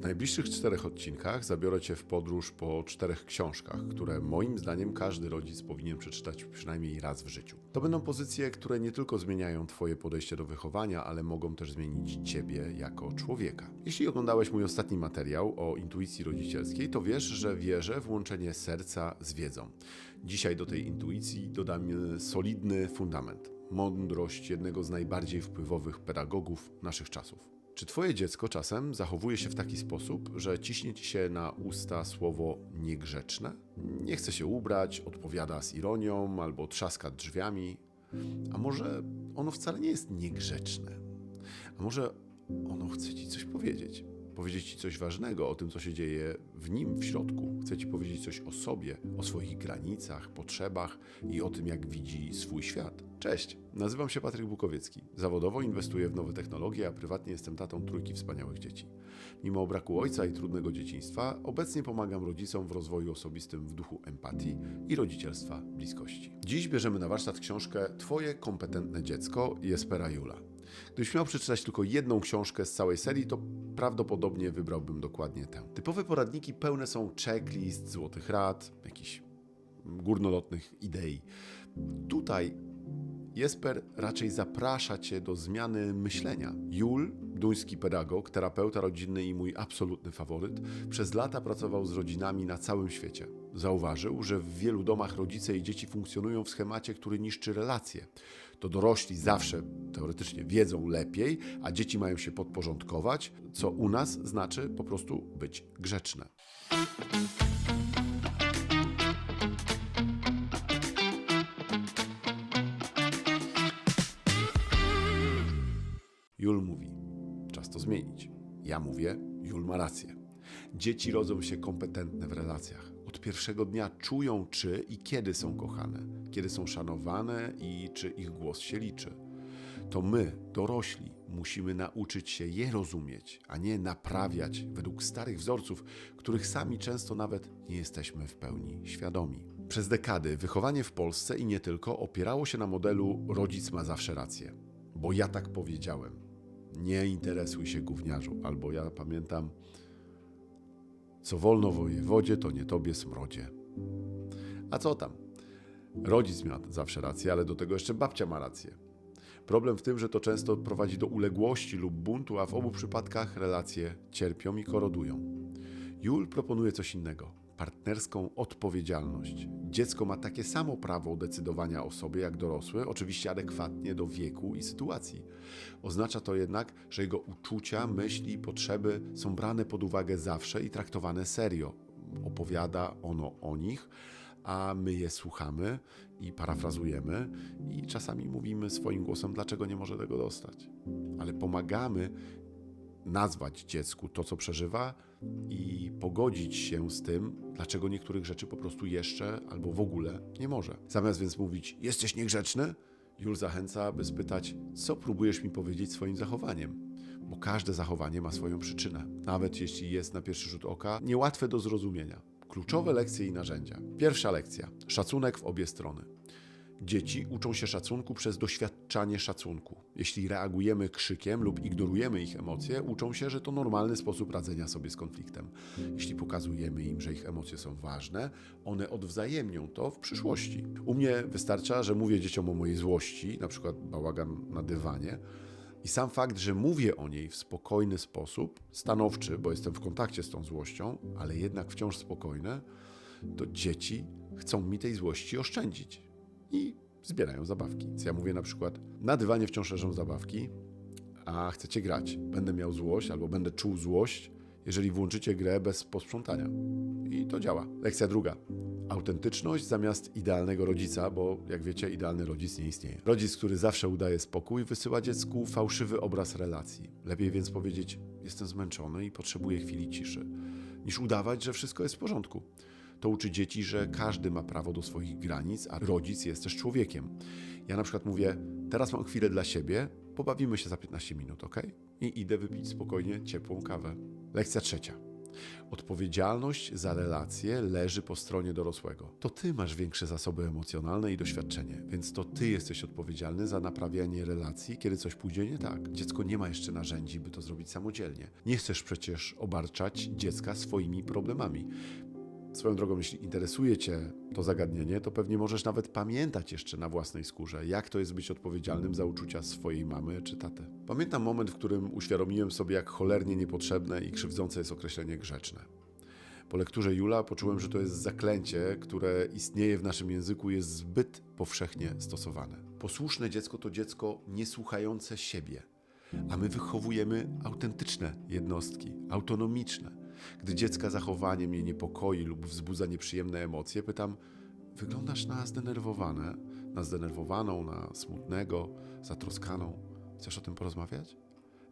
W najbliższych czterech odcinkach zabiorę Cię w podróż po czterech książkach, które moim zdaniem każdy rodzic powinien przeczytać przynajmniej raz w życiu. To będą pozycje, które nie tylko zmieniają Twoje podejście do wychowania, ale mogą też zmienić Ciebie jako człowieka. Jeśli oglądałeś mój ostatni materiał o intuicji rodzicielskiej, to wiesz, że wierzę w łączenie serca z wiedzą. Dzisiaj do tej intuicji dodamy solidny fundament mądrość jednego z najbardziej wpływowych pedagogów naszych czasów. Czy twoje dziecko czasem zachowuje się w taki sposób, że ciśnie ci się na usta słowo niegrzeczne? Nie chce się ubrać, odpowiada z ironią albo trzaska drzwiami? A może ono wcale nie jest niegrzeczne? A może ono chce ci coś powiedzieć? Powiedzieć ci coś ważnego o tym, co się dzieje w nim, w środku. Chce ci powiedzieć coś o sobie, o swoich granicach, potrzebach i o tym, jak widzi swój świat. Cześć, nazywam się Patryk Bukowiecki. Zawodowo inwestuję w nowe technologie, a prywatnie jestem tatą trójki wspaniałych dzieci. Mimo braku ojca i trudnego dzieciństwa, obecnie pomagam rodzicom w rozwoju osobistym w duchu empatii i rodzicielstwa bliskości. Dziś bierzemy na warsztat książkę Twoje kompetentne dziecko Jespera Jula. Gdybyś miał przeczytać tylko jedną książkę z całej serii, to prawdopodobnie wybrałbym dokładnie tę. Typowe poradniki pełne są checklist, złotych rad, jakichś górnolotnych idei. Tutaj Jesper raczej zaprasza cię do zmiany myślenia. Jul, duński pedagog, terapeuta rodzinny i mój absolutny faworyt, przez lata pracował z rodzinami na całym świecie. Zauważył, że w wielu domach rodzice i dzieci funkcjonują w schemacie, który niszczy relacje. To dorośli zawsze teoretycznie wiedzą lepiej, a dzieci mają się podporządkować, co u nas znaczy po prostu być grzeczne. Jul mówi: Czas to zmienić. Ja mówię: Jul ma rację. Dzieci rodzą się kompetentne w relacjach. Od pierwszego dnia czują, czy i kiedy są kochane, kiedy są szanowane i czy ich głos się liczy. To my, dorośli, musimy nauczyć się je rozumieć, a nie naprawiać według starych wzorców, których sami często nawet nie jesteśmy w pełni świadomi. Przez dekady wychowanie w Polsce i nie tylko opierało się na modelu rodzic ma zawsze rację. Bo ja tak powiedziałem. Nie interesuj się gówniarzu. Albo ja pamiętam, co wolno wojewodzie, to nie tobie smrodzie. A co tam? Rodzic miał zawsze rację, ale do tego jeszcze babcia ma rację. Problem w tym, że to często prowadzi do uległości lub buntu, a w obu przypadkach relacje cierpią i korodują. Jul proponuje coś innego partnerską odpowiedzialność. Dziecko ma takie samo prawo decydowania o sobie jak dorosły, oczywiście adekwatnie do wieku i sytuacji. Oznacza to jednak, że jego uczucia, myśli i potrzeby są brane pod uwagę zawsze i traktowane serio. Opowiada ono o nich, a my je słuchamy i parafrazujemy i czasami mówimy swoim głosem, dlaczego nie może tego dostać. Ale pomagamy nazwać dziecku to, co przeżywa i pogodzić się z tym, dlaczego niektórych rzeczy po prostu jeszcze albo w ogóle nie może. Zamiast więc mówić, jesteś niegrzeczny, Jul zachęca, by spytać, co próbujesz mi powiedzieć swoim zachowaniem. Bo każde zachowanie ma swoją przyczynę, nawet jeśli jest na pierwszy rzut oka niełatwe do zrozumienia. Kluczowe lekcje i narzędzia. Pierwsza lekcja: szacunek w obie strony. Dzieci uczą się szacunku przez doświadczanie szacunku. Jeśli reagujemy krzykiem lub ignorujemy ich emocje, uczą się, że to normalny sposób radzenia sobie z konfliktem. Jeśli pokazujemy im, że ich emocje są ważne, one odwzajemnią to w przyszłości. U mnie wystarcza, że mówię dzieciom o mojej złości, na przykład bałagan na dywanie, i sam fakt, że mówię o niej w spokojny sposób, stanowczy, bo jestem w kontakcie z tą złością, ale jednak wciąż spokojny, to dzieci chcą mi tej złości oszczędzić i zbierają zabawki. Więc ja mówię na przykład, na dywanie wciąż leżą zabawki, a chcecie grać. Będę miał złość albo będę czuł złość, jeżeli włączycie grę bez posprzątania. I to działa. Lekcja druga. Autentyczność zamiast idealnego rodzica, bo jak wiecie, idealny rodzic nie istnieje. Rodzic, który zawsze udaje spokój, wysyła dziecku fałszywy obraz relacji. Lepiej więc powiedzieć: Jestem zmęczony i potrzebuję chwili ciszy, niż udawać, że wszystko jest w porządku. To uczy dzieci, że każdy ma prawo do swoich granic, a rodzic jest też człowiekiem. Ja na przykład mówię: Teraz mam chwilę dla siebie, pobawimy się za 15 minut, ok? I idę wypić spokojnie ciepłą kawę. Lekcja trzecia. Odpowiedzialność za relacje leży po stronie dorosłego. To ty masz większe zasoby emocjonalne i doświadczenie, więc to ty jesteś odpowiedzialny za naprawianie relacji, kiedy coś pójdzie nie tak. Dziecko nie ma jeszcze narzędzi, by to zrobić samodzielnie. Nie chcesz przecież obarczać dziecka swoimi problemami. Swoją drogą, jeśli interesuje Cię to zagadnienie, to pewnie możesz nawet pamiętać jeszcze na własnej skórze, jak to jest być odpowiedzialnym za uczucia swojej mamy czy taty. Pamiętam moment, w którym uświadomiłem sobie, jak cholernie niepotrzebne i krzywdzące jest określenie grzeczne. Po lekturze Jula poczułem, że to jest zaklęcie, które istnieje w naszym języku, jest zbyt powszechnie stosowane. Posłuszne dziecko to dziecko niesłuchające siebie, a my wychowujemy autentyczne jednostki, autonomiczne. Gdy dziecka zachowanie mnie niepokoi lub wzbudza nieprzyjemne emocje, pytam: Wyglądasz na zdenerwowane, na zdenerwowaną, na smutnego, zatroskaną. Chcesz o tym porozmawiać?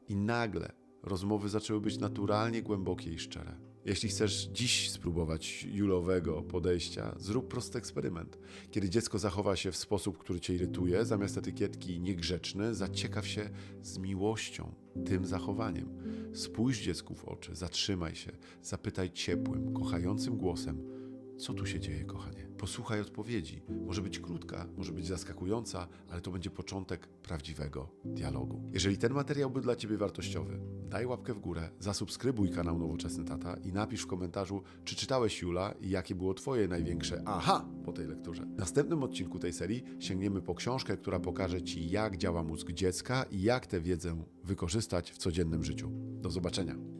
I nagle rozmowy zaczęły być naturalnie głębokie i szczere. Jeśli chcesz dziś spróbować julowego podejścia, zrób prosty eksperyment. Kiedy dziecko zachowa się w sposób, który cię irytuje, zamiast etykietki niegrzeczny, zaciekaw się z miłością tym zachowaniem. Spójrz dziecku w oczy, zatrzymaj się, zapytaj ciepłym, kochającym głosem, co tu się dzieje, kochanie? Posłuchaj odpowiedzi. Może być krótka, może być zaskakująca, ale to będzie początek prawdziwego dialogu. Jeżeli ten materiał był dla Ciebie wartościowy, daj łapkę w górę, zasubskrybuj kanał Nowoczesny Tata i napisz w komentarzu, czy czytałeś Jula i jakie było Twoje największe aha po tej lekturze. W następnym odcinku tej serii sięgniemy po książkę, która pokaże Ci, jak działa mózg dziecka i jak tę wiedzę wykorzystać w codziennym życiu. Do zobaczenia.